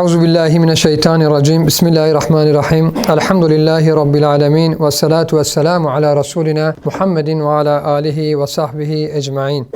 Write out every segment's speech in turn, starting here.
Euzu billahi mineşşeytanirracim. Bismillahirrahmanirrahim. Elhamdülillahi rabbil alamin ve salatu vesselamu ala rasulina Muhammedin ve ala alihi ve sahbihi ecmaîn.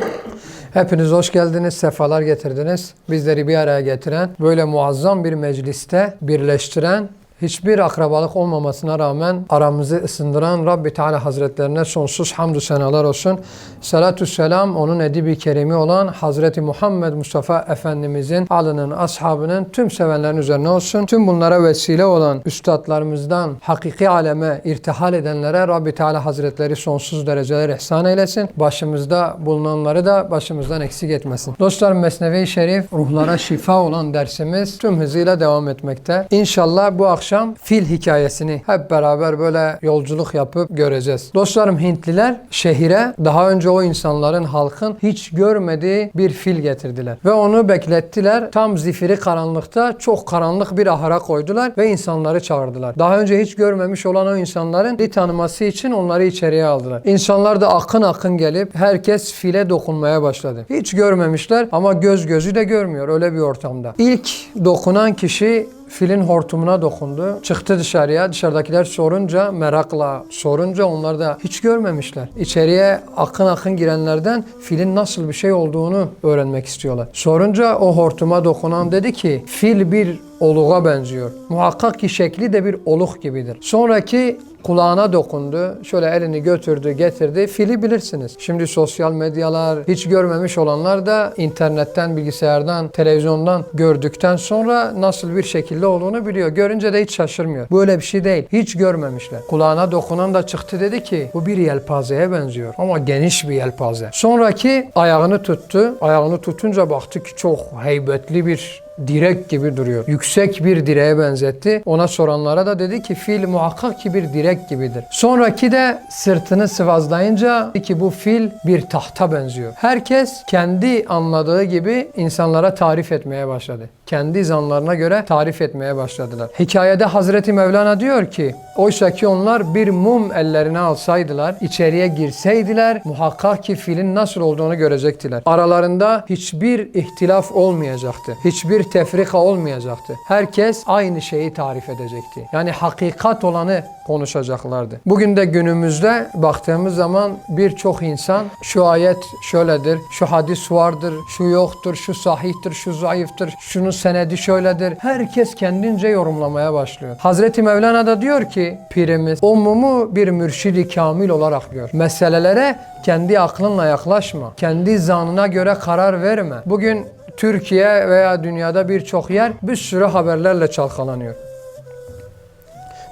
Hepiniz hoş geldiniz, sefalar getirdiniz. Bizleri bir araya getiren, böyle muazzam bir mecliste birleştiren, hiçbir akrabalık olmamasına rağmen aramızı ısındıran Rabbi Teala Hazretlerine sonsuz hamdü senalar olsun. Salatü selam onun edibi kerimi olan Hazreti Muhammed Mustafa Efendimizin alının, ashabının tüm sevenlerin üzerine olsun. Tüm bunlara vesile olan üstadlarımızdan hakiki aleme irtihal edenlere Rabbi Teala Hazretleri sonsuz dereceler ihsan eylesin. Başımızda bulunanları da başımızdan eksik etmesin. Dostlarım Mesnevi Şerif ruhlara şifa olan dersimiz tüm hızıyla devam etmekte. İnşallah bu akşam fil hikayesini hep beraber böyle yolculuk yapıp göreceğiz. Dostlarım Hintliler şehire daha önce o insanların halkın hiç görmediği bir fil getirdiler. Ve onu beklettiler. Tam zifiri karanlıkta çok karanlık bir ahıra koydular ve insanları çağırdılar. Daha önce hiç görmemiş olan o insanların bir tanıması için onları içeriye aldılar. İnsanlar da akın akın gelip herkes file dokunmaya başladı. Hiç görmemişler ama göz gözü de görmüyor öyle bir ortamda. İlk dokunan kişi filin hortumuna dokundu. Çıktı dışarıya. Dışarıdakiler sorunca, merakla sorunca onlar da hiç görmemişler. İçeriye akın akın girenlerden filin nasıl bir şey olduğunu öğrenmek istiyorlar. Sorunca o hortuma dokunan dedi ki fil bir oluğa benziyor. Muhakkak ki şekli de bir oluk gibidir. Sonraki kulağına dokundu. Şöyle elini götürdü, getirdi. Fili bilirsiniz. Şimdi sosyal medyalar hiç görmemiş olanlar da internetten, bilgisayardan, televizyondan gördükten sonra nasıl bir şekilde olduğunu biliyor. Görünce de hiç şaşırmıyor. Böyle bir şey değil. Hiç görmemişler. Kulağına dokunan da çıktı dedi ki bu bir yelpazeye benziyor. Ama geniş bir yelpaze. Sonraki ayağını tuttu. Ayağını tutunca baktı ki çok heybetli bir direk gibi duruyor. Yüksek bir direğe benzetti. Ona soranlara da dedi ki fil muhakkak ki bir direk gibidir. Sonraki de sırtını sıvazlayınca ki bu fil bir tahta benziyor. Herkes kendi anladığı gibi insanlara tarif etmeye başladı. Kendi zanlarına göre tarif etmeye başladılar. Hikayede Hazreti Mevlana diyor ki oysa ki onlar bir mum ellerine alsaydılar, içeriye girseydiler muhakkak ki filin nasıl olduğunu görecektiler. Aralarında hiçbir ihtilaf olmayacaktı. Hiçbir tefrika olmayacaktı. Herkes aynı şeyi tarif edecekti. Yani hakikat olanı konuşacaklardı. Bugün de günümüzde baktığımız zaman birçok insan şu ayet şöyledir, şu hadis vardır, şu yoktur, şu sahihtir, şu zayıftır, şunun senedi şöyledir. Herkes kendince yorumlamaya başlıyor. Hazreti Mevlana da diyor ki pirimiz o mumu bir mürşidi kamil olarak gör. Meselelere kendi aklınla yaklaşma. Kendi zanına göre karar verme. Bugün Türkiye veya dünyada birçok yer bir sürü haberlerle çalkalanıyor.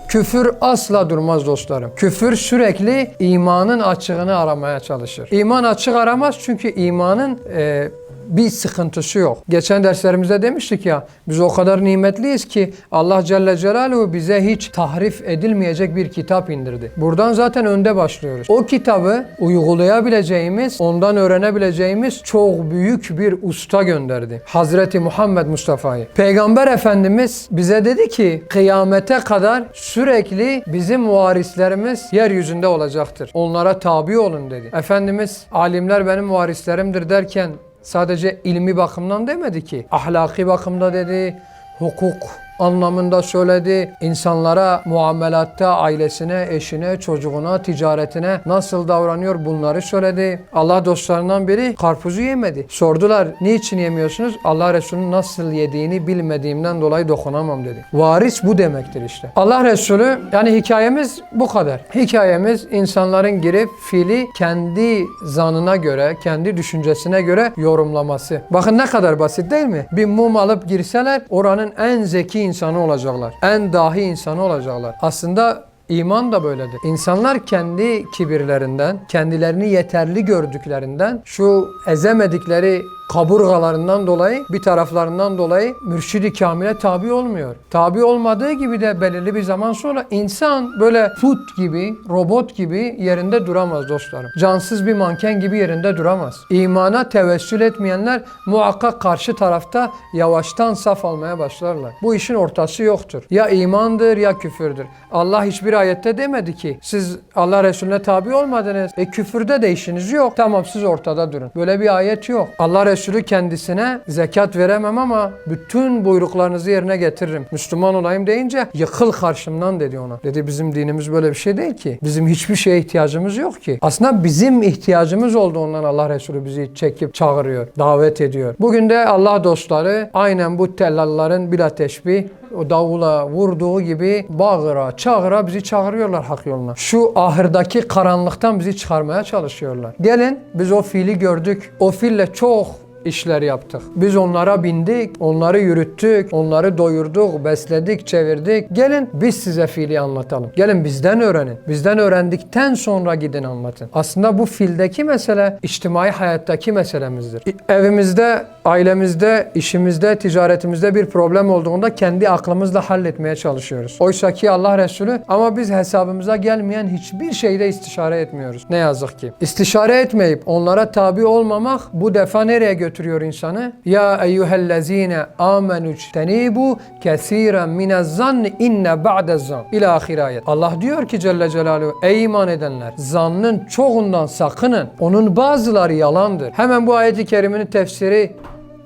Küfür asla durmaz dostlarım. Küfür sürekli imanın açığını aramaya çalışır. İman açık aramaz çünkü imanın e, bir sıkıntısı yok. Geçen derslerimizde demiştik ya biz o kadar nimetliyiz ki Allah Celle Celaluhu bize hiç tahrif edilmeyecek bir kitap indirdi. Buradan zaten önde başlıyoruz. O kitabı uygulayabileceğimiz, ondan öğrenebileceğimiz çok büyük bir usta gönderdi. Hazreti Muhammed Mustafa'yı. Peygamber Efendimiz bize dedi ki kıyamete kadar sürekli bizim varislerimiz yeryüzünde olacaktır. Onlara tabi olun dedi. Efendimiz alimler benim varislerimdir derken sadece ilmi bakımdan demedi ki. Ahlaki bakımda dedi, hukuk anlamında söyledi. İnsanlara muamelatta ailesine, eşine, çocuğuna, ticaretine nasıl davranıyor bunları söyledi. Allah dostlarından biri karpuzu yemedi. Sordular niçin yemiyorsunuz? Allah Resulü'nün nasıl yediğini bilmediğimden dolayı dokunamam dedi. Varis bu demektir işte. Allah Resulü yani hikayemiz bu kadar. Hikayemiz insanların girip fili kendi zanına göre, kendi düşüncesine göre yorumlaması. Bakın ne kadar basit değil mi? Bir mum alıp girseler oranın en zeki insanı olacaklar. En dahi insanı olacaklar. Aslında İman da böyledir. İnsanlar kendi kibirlerinden, kendilerini yeterli gördüklerinden, şu ezemedikleri kaburgalarından dolayı, bir taraflarından dolayı mürşidi kamile tabi olmuyor. Tabi olmadığı gibi de belirli bir zaman sonra insan böyle put gibi, robot gibi yerinde duramaz dostlarım. Cansız bir manken gibi yerinde duramaz. İmana tevessül etmeyenler muhakkak karşı tarafta yavaştan saf almaya başlarlar. Bu işin ortası yoktur. Ya imandır ya küfürdür. Allah hiçbir ayette demedi ki siz Allah Resulüne tabi olmadınız. E küfürde de işiniz yok. Tamam siz ortada durun. Böyle bir ayet yok. Allah Resulü kendisine zekat veremem ama bütün buyruklarınızı yerine getiririm. Müslüman olayım deyince yıkıl karşımdan dedi ona. Dedi bizim dinimiz böyle bir şey değil ki. Bizim hiçbir şeye ihtiyacımız yok ki. Aslında bizim ihtiyacımız olduğundan Allah Resulü bizi çekip çağırıyor, davet ediyor. Bugün de Allah dostları aynen bu tellalların bila teşbih o davula vurduğu gibi bağıra, çağıra bizi çağırıyorlar hak yoluna. Şu ahırdaki karanlıktan bizi çıkarmaya çalışıyorlar. Gelin biz o fili gördük. O fille çok işler yaptık. Biz onlara bindik, onları yürüttük, onları doyurduk, besledik, çevirdik. Gelin biz size fiili anlatalım. Gelin bizden öğrenin. Bizden öğrendikten sonra gidin anlatın. Aslında bu fildeki mesele içtimai hayattaki meselemizdir. Evimizde, ailemizde, işimizde, ticaretimizde bir problem olduğunda kendi aklımızla halletmeye çalışıyoruz. Oysa ki Allah Resulü ama biz hesabımıza gelmeyen hiçbir şeyde istişare etmiyoruz. Ne yazık ki. İstişare etmeyip onlara tabi olmamak bu defa nereye götürüyor insanı? Ya eyyühellezine amenü tenibu kesiren minez zanni inne ba'dez zan. İla ahir ayet. Allah diyor ki Celle Celaluhu ey iman edenler zannın çoğundan sakının. Onun bazıları yalandır. Hemen bu ayeti kerimenin tefsiri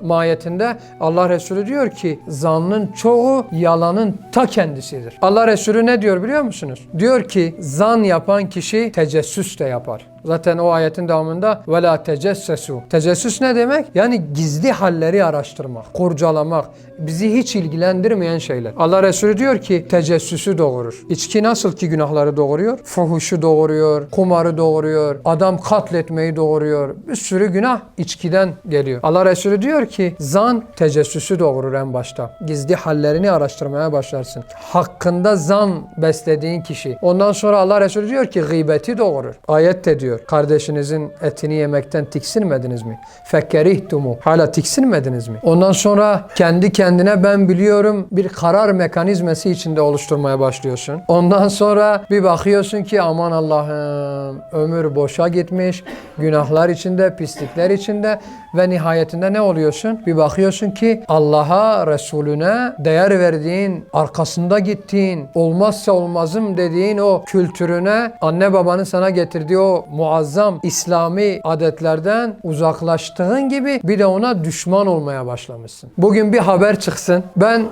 mahiyetinde Allah Resulü diyor ki zannın çoğu yalanın ta kendisidir. Allah Resulü ne diyor biliyor musunuz? Diyor ki zan yapan kişi tecessüs de yapar. Zaten o ayetin devamında ve la tecessesu. Tecessüs ne demek? Yani gizli halleri araştırmak, kurcalamak, bizi hiç ilgilendirmeyen şeyler. Allah Resulü diyor ki tecessüsü doğurur. İçki nasıl ki günahları doğuruyor? Fuhuşu doğuruyor, kumarı doğuruyor, adam katletmeyi doğuruyor. Bir sürü günah içkiden geliyor. Allah Resulü diyor ki zan tecessüsü doğurur en başta. Gizli hallerini araştırmaya başlarsın. Hakkında zan beslediğin kişi. Ondan sonra Allah Resulü diyor ki gıybeti doğurur. Ayet de diyor. Kardeşinizin etini yemekten tiksinmediniz mi? Fekkerihtumu. Hala tiksinmediniz mi? Ondan sonra kendi kendine ben biliyorum bir karar mekanizması içinde oluşturmaya başlıyorsun. Ondan sonra bir bakıyorsun ki aman Allah'ım ömür boşa gitmiş. Günahlar içinde, pislikler içinde ve nihayetinde ne oluyorsun? Bir bakıyorsun ki Allah'a, Resulüne değer verdiğin, arkasında gittiğin, olmazsa olmazım dediğin o kültürüne, anne babanın sana getirdiği o muazzam İslami adetlerden uzaklaştığın gibi bir de ona düşman olmaya başlamışsın. Bugün bir haber çıksın. Ben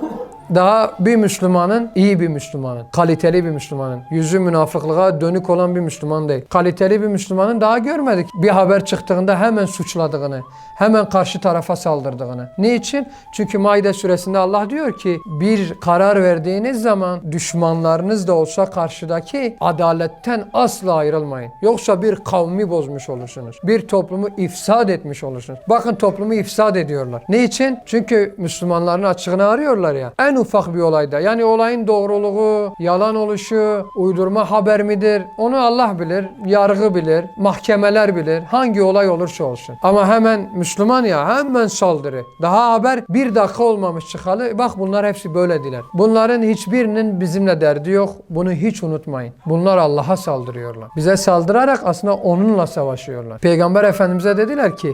daha bir Müslümanın, iyi bir Müslümanın, kaliteli bir Müslümanın, yüzü münafıklığa dönük olan bir Müslüman değil. Kaliteli bir Müslümanın daha görmedik. Bir haber çıktığında hemen suçladığını, hemen karşı tarafa saldırdığını. Niçin? Çünkü Maide suresinde Allah diyor ki bir karar verdiğiniz zaman düşmanlarınız da olsa karşıdaki adaletten asla ayrılmayın. Yoksa bir kavmi bozmuş olursunuz. Bir toplumu ifsad etmiş olursunuz. Bakın toplumu ifsad ediyorlar. Niçin? Çünkü Müslümanların açığını arıyorlar ya. En ufak bir olayda. Yani olayın doğruluğu, yalan oluşu, uydurma haber midir? Onu Allah bilir, yargı bilir, mahkemeler bilir. Hangi olay olursa olsun. Ama hemen Müslüman ya hemen saldırı. Daha haber bir dakika olmamış çıkalı. Bak bunlar hepsi böylediler. Bunların hiçbirinin bizimle derdi yok. Bunu hiç unutmayın. Bunlar Allah'a saldırıyorlar. Bize saldırarak aslında onunla savaşıyorlar. Peygamber Efendimiz'e dediler ki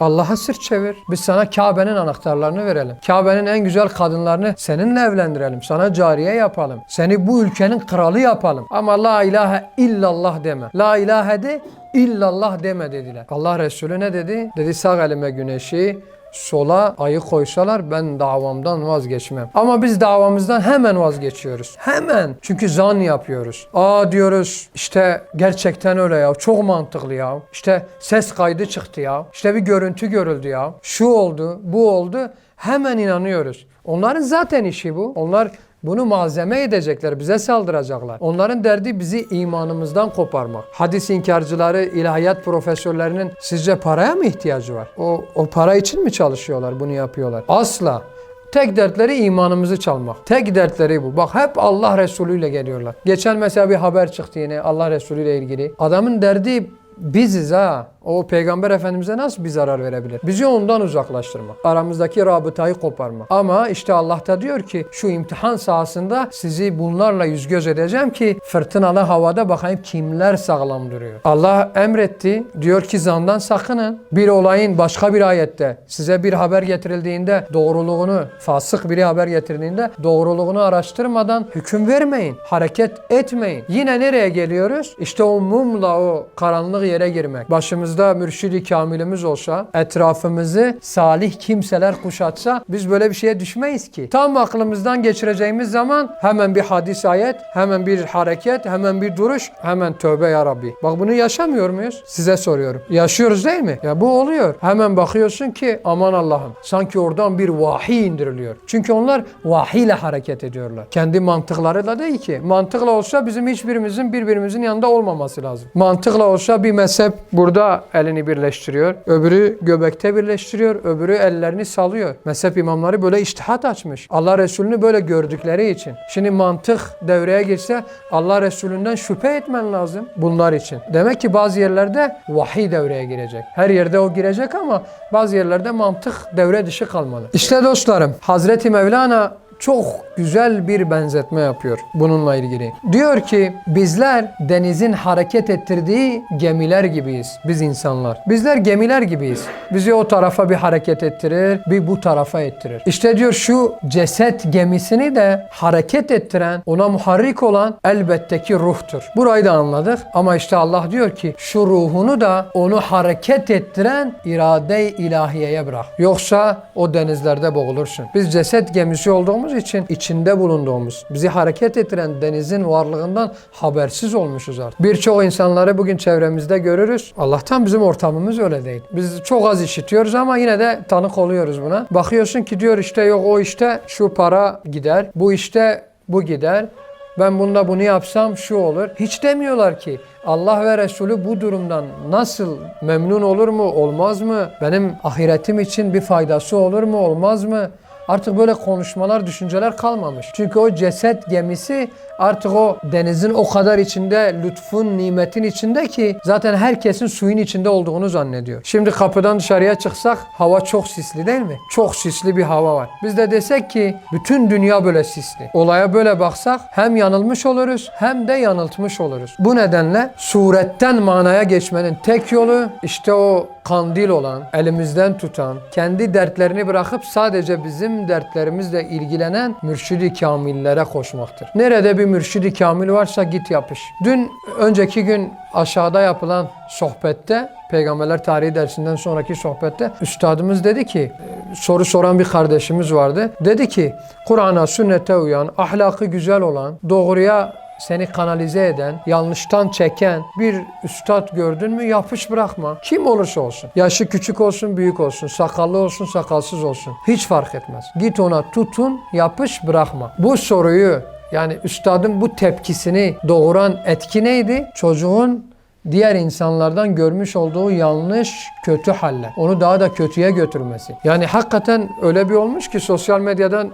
Allah'a sırt çevir. Biz sana Kabe'nin anahtarlarını verelim. Kabe'nin en güzel kadınlarını seninle evlendirelim. Sana cariye yapalım. Seni bu ülkenin kralı yapalım. Ama la ilahe illallah deme. La ilahe de illallah deme dediler. Allah Resulü ne dedi? Dedi sağ elime güneşi, sola ayı koysalar ben davamdan vazgeçmem. Ama biz davamızdan hemen vazgeçiyoruz. Hemen. Çünkü zan yapıyoruz. Aa diyoruz işte gerçekten öyle ya. Çok mantıklı ya. İşte ses kaydı çıktı ya. İşte bir görüntü görüldü ya. Şu oldu, bu oldu. Hemen inanıyoruz. Onların zaten işi bu. Onlar bunu malzeme edecekler, bize saldıracaklar. Onların derdi bizi imanımızdan koparmak. Hadis inkarcıları, ilahiyat profesörlerinin sizce paraya mı ihtiyacı var? O, o para için mi çalışıyorlar, bunu yapıyorlar? Asla. Tek dertleri imanımızı çalmak. Tek dertleri bu. Bak hep Allah Resulü ile geliyorlar. Geçen mesela bir haber çıktı yine Allah Resulü ile ilgili. Adamın derdi biziz ha. O peygamber efendimize nasıl bir zarar verebilir? Bizi ondan uzaklaştırmak. Aramızdaki rabıtayı koparmak. Ama işte Allah da diyor ki şu imtihan sahasında sizi bunlarla yüz göz edeceğim ki fırtınalı havada bakayım kimler sağlam duruyor. Allah emretti. Diyor ki zandan sakının. Bir olayın başka bir ayette size bir haber getirildiğinde doğruluğunu, fasık biri haber getirildiğinde doğruluğunu araştırmadan hüküm vermeyin. Hareket etmeyin. Yine nereye geliyoruz? İşte o mumla o karanlık yere girmek. Başımıza yanımızda mürşidi kamilimiz olsa, etrafımızı salih kimseler kuşatsa biz böyle bir şeye düşmeyiz ki. Tam aklımızdan geçireceğimiz zaman hemen bir hadis ayet, hemen bir hareket, hemen bir duruş, hemen tövbe ya Rabbi. Bak bunu yaşamıyor muyuz? Size soruyorum. Yaşıyoruz değil mi? Ya bu oluyor. Hemen bakıyorsun ki aman Allah'ım sanki oradan bir vahiy indiriliyor. Çünkü onlar vahiy ile hareket ediyorlar. Kendi mantıklarıyla değil ki. Mantıkla olsa bizim hiçbirimizin birbirimizin yanında olmaması lazım. Mantıkla olsa bir mezhep burada elini birleştiriyor. Öbürü göbekte birleştiriyor. Öbürü ellerini salıyor. Mezhep imamları böyle iştihat açmış. Allah Resulü'nü böyle gördükleri için. Şimdi mantık devreye girse Allah Resulü'nden şüphe etmen lazım bunlar için. Demek ki bazı yerlerde vahiy devreye girecek. Her yerde o girecek ama bazı yerlerde mantık devre dışı kalmalı. İşte dostlarım Hazreti Mevlana çok güzel bir benzetme yapıyor bununla ilgili. Diyor ki bizler denizin hareket ettirdiği gemiler gibiyiz biz insanlar. Bizler gemiler gibiyiz. Bizi o tarafa bir hareket ettirir, bir bu tarafa ettirir. İşte diyor şu ceset gemisini de hareket ettiren, ona muharrik olan elbette ki ruhtur. Burayı da anladık ama işte Allah diyor ki şu ruhunu da onu hareket ettiren irade-i ilahiyeye bırak. Yoksa o denizlerde boğulursun. Biz ceset gemisi olduğumuz için içinde bulunduğumuz, bizi hareket ettiren denizin varlığından habersiz olmuşuz artık. Birçok insanları bugün çevremizde görürüz. Allah'tan bizim ortamımız öyle değil. Biz çok az işitiyoruz ama yine de tanık oluyoruz buna. Bakıyorsun ki diyor işte yok o işte şu para gider, bu işte bu gider. Ben bunda bunu yapsam şu olur. Hiç demiyorlar ki Allah ve Resulü bu durumdan nasıl memnun olur mu, olmaz mı? Benim ahiretim için bir faydası olur mu, olmaz mı? Artık böyle konuşmalar, düşünceler kalmamış. Çünkü o ceset gemisi artık o denizin o kadar içinde, lütfun, nimetin içinde ki zaten herkesin suyun içinde olduğunu zannediyor. Şimdi kapıdan dışarıya çıksak hava çok sisli değil mi? Çok sisli bir hava var. Biz de desek ki bütün dünya böyle sisli. Olaya böyle baksak hem yanılmış oluruz hem de yanıltmış oluruz. Bu nedenle suretten manaya geçmenin tek yolu işte o kandil olan, elimizden tutan, kendi dertlerini bırakıp sadece bizim dertlerimizle ilgilenen mürşidi kamillere koşmaktır. Nerede bir mürşidi kamil varsa git yapış. Dün önceki gün aşağıda yapılan sohbette Peygamberler Tarihi dersinden sonraki sohbette üstadımız dedi ki e, soru soran bir kardeşimiz vardı. Dedi ki Kur'an'a sünnete uyan, ahlakı güzel olan, doğruya seni kanalize eden, yanlıştan çeken bir üstad gördün mü yapış bırakma. Kim olursa olsun. Yaşı küçük olsun, büyük olsun, sakallı olsun, sakalsız olsun. Hiç fark etmez. Git ona tutun, yapış bırakma. Bu soruyu yani üstadın bu tepkisini doğuran etki neydi? Çocuğun diğer insanlardan görmüş olduğu yanlış, kötü haller. Onu daha da kötüye götürmesi. Yani hakikaten öyle bir olmuş ki sosyal medyadan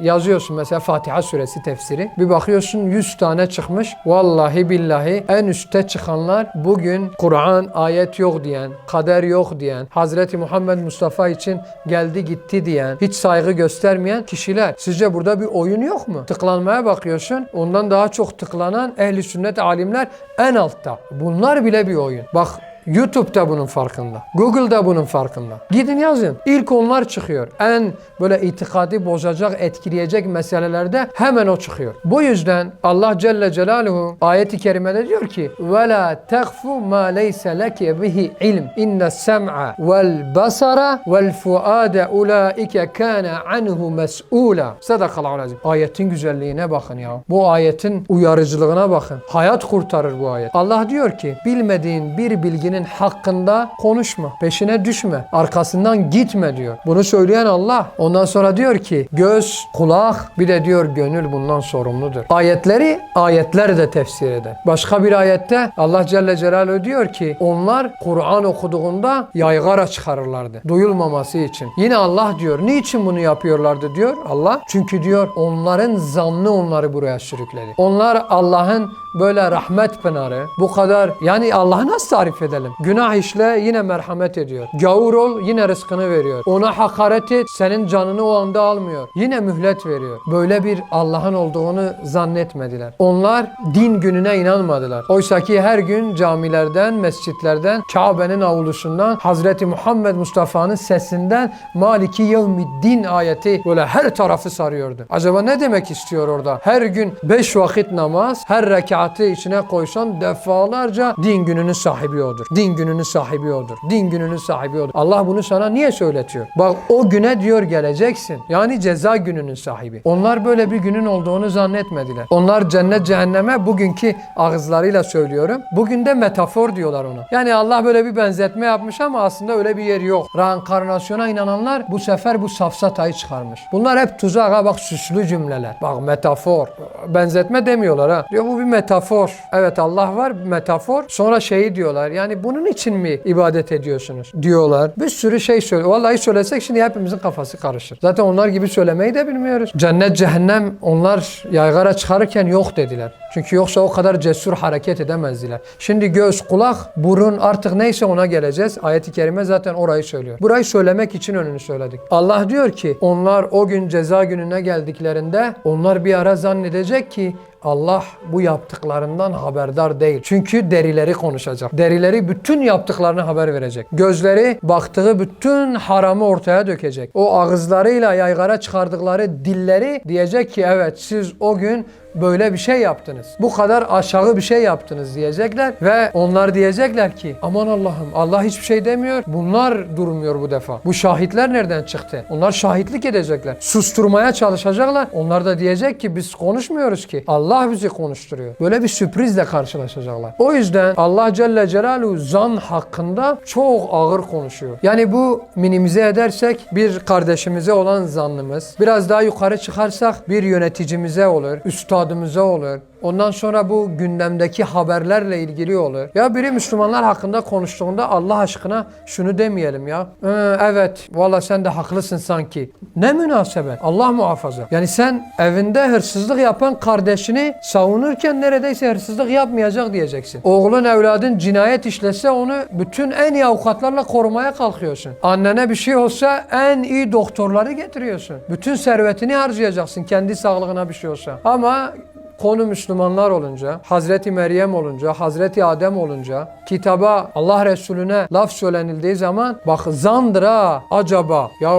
yazıyorsun mesela Fatiha suresi tefsiri. Bir bakıyorsun 100 tane çıkmış. Vallahi billahi en üste çıkanlar bugün Kur'an ayet yok diyen, kader yok diyen, Hazreti Muhammed Mustafa için geldi gitti diyen, hiç saygı göstermeyen kişiler. Sizce burada bir oyun yok mu? Tıklanmaya bakıyorsun. Ondan daha çok tıklanan ehli sünnet alimler en altta. Bunlar bile bir oyun. Bak YouTube'da bunun farkında. Google'da bunun farkında. Gidin yazın. İlk onlar çıkıyor. En böyle itikadi bozacak, etkileyecek meselelerde hemen o çıkıyor. Bu yüzden Allah Celle Celaluhu ayeti kerimede diyor ki وَلَا تَخْفُ مَا لَيْسَ لَكَ بِهِ ilm. اِنَّ السَّمْعَ وَالْبَصَرَ وَالْفُؤَادَ اُولَٰئِكَ كَانَ عَنْهُ مَسْئُولًا Sadakallahu azim. Ayetin güzelliğine bakın ya. Bu ayetin uyarıcılığına bakın. Hayat kurtarır bu ayet. Allah diyor ki bilmediğin bir bilginin hakkında konuşma. Peşine düşme. Arkasından gitme diyor. Bunu söyleyen Allah. Ondan sonra diyor ki göz, kulak bir de diyor gönül bundan sorumludur. Ayetleri ayetler de tefsir eder. Başka bir ayette Allah Celle Celaluhu diyor ki onlar Kur'an okuduğunda yaygara çıkarırlardı. Duyulmaması için. Yine Allah diyor niçin bunu yapıyorlardı diyor Allah. Çünkü diyor onların zannı onları buraya sürükledi. Onlar Allah'ın böyle rahmet pınarı bu kadar yani Allah'ı nasıl tarif edelim? Günah işle yine merhamet ediyor. Gavur ol yine rızkını veriyor. Ona hakaret et senin canını o anda almıyor. Yine mühlet veriyor. Böyle bir Allah'ın olduğunu zannetmediler. Onlar din gününe inanmadılar. Oysa ki her gün camilerden, mescitlerden, Kabe'nin avlusundan, Hazreti Muhammed Mustafa'nın sesinden Maliki Yevmiddin ayeti böyle her tarafı sarıyordu. Acaba ne demek istiyor orada? Her gün beş vakit namaz, her rekatı içine koysan defalarca din gününün sahibi odur. Din gününün sahibi odur. Din gününün sahibi odur. Allah bunu sana niye söyletiyor? Bak o güne diyor geleceksin. Yani ceza gününün sahibi. Onlar böyle bir günün olduğunu zannetmediler. Onlar cennet cehenneme bugünkü ağızlarıyla söylüyorum. Bugün de metafor diyorlar ona. Yani Allah böyle bir benzetme yapmış ama aslında öyle bir yer yok. Reenkarnasyona inananlar bu sefer bu safsatayı çıkarmış. Bunlar hep tuzak ha bak süslü cümleler. Bak metafor. Benzetme demiyorlar ha. Diyor bu bir metafor. Evet Allah var metafor. Sonra şeyi diyorlar. Yani bunun için mi ibadet ediyorsunuz? Diyorlar. Bir sürü şey söylüyor. Vallahi söylesek şimdi hepimizin kafası karışır. Zaten onlar gibi söylemeyi de bilmiyoruz. Cennet cehennem onlar yaygara çıkarırken yok dediler. Çünkü yoksa o kadar cesur hareket edemezdiler. Şimdi göz, kulak, burun artık neyse ona geleceğiz. Ayet-i kerime zaten orayı söylüyor. Burayı söylemek için önünü söyledik. Allah diyor ki onlar o gün ceza gününe geldiklerinde onlar bir ara zannedecek ki Allah bu yaptıklarından haberdar değil. Çünkü derileri konuşacak. Derileri bütün yaptıklarını haber verecek. Gözleri baktığı bütün haramı ortaya dökecek. O ağızlarıyla yaygara çıkardıkları dilleri diyecek ki evet siz o gün böyle bir şey yaptınız. Bu kadar aşağı bir şey yaptınız diyecekler ve onlar diyecekler ki aman Allah'ım Allah hiçbir şey demiyor. Bunlar durmuyor bu defa. Bu şahitler nereden çıktı? Onlar şahitlik edecekler. Susturmaya çalışacaklar. Onlar da diyecek ki biz konuşmuyoruz ki. Allah bizi konuşturuyor. Böyle bir sürprizle karşılaşacaklar. O yüzden Allah Celle Celaluhu zan hakkında çok ağır konuşuyor. Yani bu minimize edersek bir kardeşimize olan zannımız, biraz daha yukarı çıkarsak bir yöneticimize olur, üstadımıza olur, Ondan sonra bu gündemdeki haberlerle ilgili olur. Ya biri Müslümanlar hakkında konuştuğunda Allah aşkına şunu demeyelim ya. "Ee, evet valla sen de haklısın sanki. Ne münasebet. Allah muhafaza. Yani sen evinde hırsızlık yapan kardeşini savunurken neredeyse hırsızlık yapmayacak diyeceksin. Oğlun evladın cinayet işlese onu bütün en iyi avukatlarla korumaya kalkıyorsun. Annene bir şey olsa en iyi doktorları getiriyorsun. Bütün servetini harcayacaksın kendi sağlığına bir şey olsa. Ama Konu Müslümanlar olunca, Hazreti Meryem olunca, Hazreti Adem olunca, kitaba Allah Resulüne laf söylenildiği zaman bak zandır ha acaba. Ya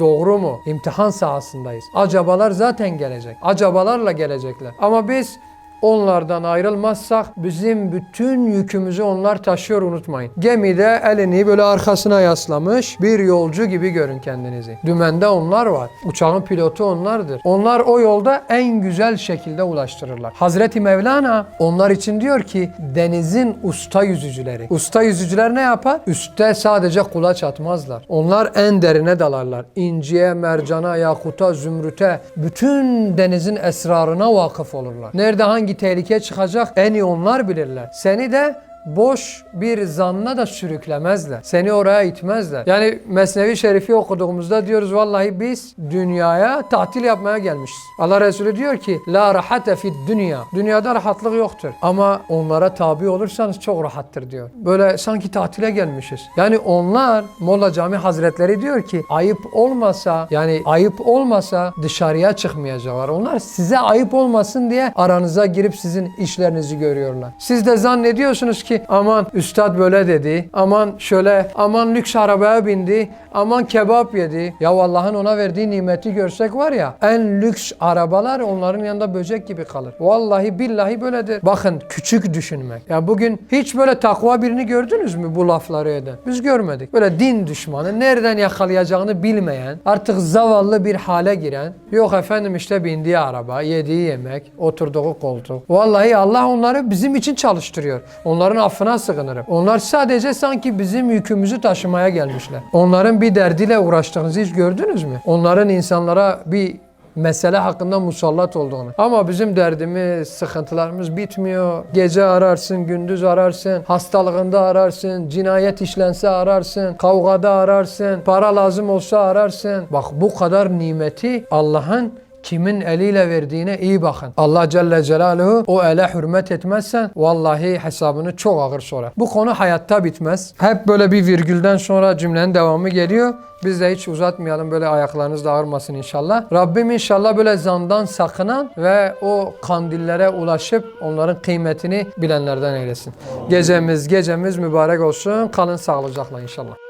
doğru mu? İmtihan sahasındayız. Acabalar zaten gelecek. Acabalarla gelecekler. Ama biz Onlardan ayrılmazsak bizim bütün yükümüzü onlar taşıyor unutmayın. Gemide elini böyle arkasına yaslamış bir yolcu gibi görün kendinizi. Dümende onlar var. Uçağın pilotu onlardır. Onlar o yolda en güzel şekilde ulaştırırlar. Hazreti Mevlana onlar için diyor ki denizin usta yüzücüleri. Usta yüzücüler ne yapar? Üste sadece kulaç atmazlar. Onlar en derine dalarlar. İnciye, mercana, yakuta, zümrüte bütün denizin esrarına vakıf olurlar. Nerede hangi tehlike çıkacak en iyi onlar bilirler. Seni de boş bir zanna da sürüklemezler. Seni oraya itmezler. Yani Mesnevi Şerif'i okuduğumuzda diyoruz vallahi biz dünyaya tatil yapmaya gelmişiz. Allah Resulü diyor ki la rahate fid dünya. Dünyada rahatlık yoktur. Ama onlara tabi olursanız çok rahattır diyor. Böyle sanki tatile gelmişiz. Yani onlar Molla Cami Hazretleri diyor ki ayıp olmasa yani ayıp olmasa dışarıya çıkmayacaklar. Onlar size ayıp olmasın diye aranıza girip sizin işlerinizi görüyorlar. Siz de zannediyorsunuz ki aman üstad böyle dedi. Aman şöyle aman lüks arabaya bindi. Aman kebap yedi. Ya Allah'ın ona verdiği nimeti görsek var ya en lüks arabalar onların yanında böcek gibi kalır. Vallahi billahi böyledir. Bakın küçük düşünmek. Ya bugün hiç böyle takva birini gördünüz mü bu lafları eden? Biz görmedik. Böyle din düşmanı, nereden yakalayacağını bilmeyen, artık zavallı bir hale giren, yok efendim işte bindiği araba, yediği yemek, oturduğu koltuk. Vallahi Allah onları bizim için çalıştırıyor. Onların affına sığınırım. Onlar sadece sanki bizim yükümüzü taşımaya gelmişler. Onların bir derdiyle uğraştığınızı hiç gördünüz mü? Onların insanlara bir mesele hakkında musallat olduğunu. Ama bizim derdimiz, sıkıntılarımız bitmiyor. Gece ararsın, gündüz ararsın, hastalığında ararsın, cinayet işlense ararsın, kavgada ararsın, para lazım olsa ararsın. Bak bu kadar nimeti Allah'ın kimin eliyle verdiğine iyi bakın. Allah Celle Celaluhu o ele hürmet etmezsen vallahi hesabını çok ağır sorar. Bu konu hayatta bitmez. Hep böyle bir virgülden sonra cümlenin devamı geliyor. Biz de hiç uzatmayalım böyle ayaklarınız da ağrımasın inşallah. Rabbim inşallah böyle zandan sakınan ve o kandillere ulaşıp onların kıymetini bilenlerden eylesin. Gecemiz gecemiz mübarek olsun. Kalın sağlıcakla inşallah.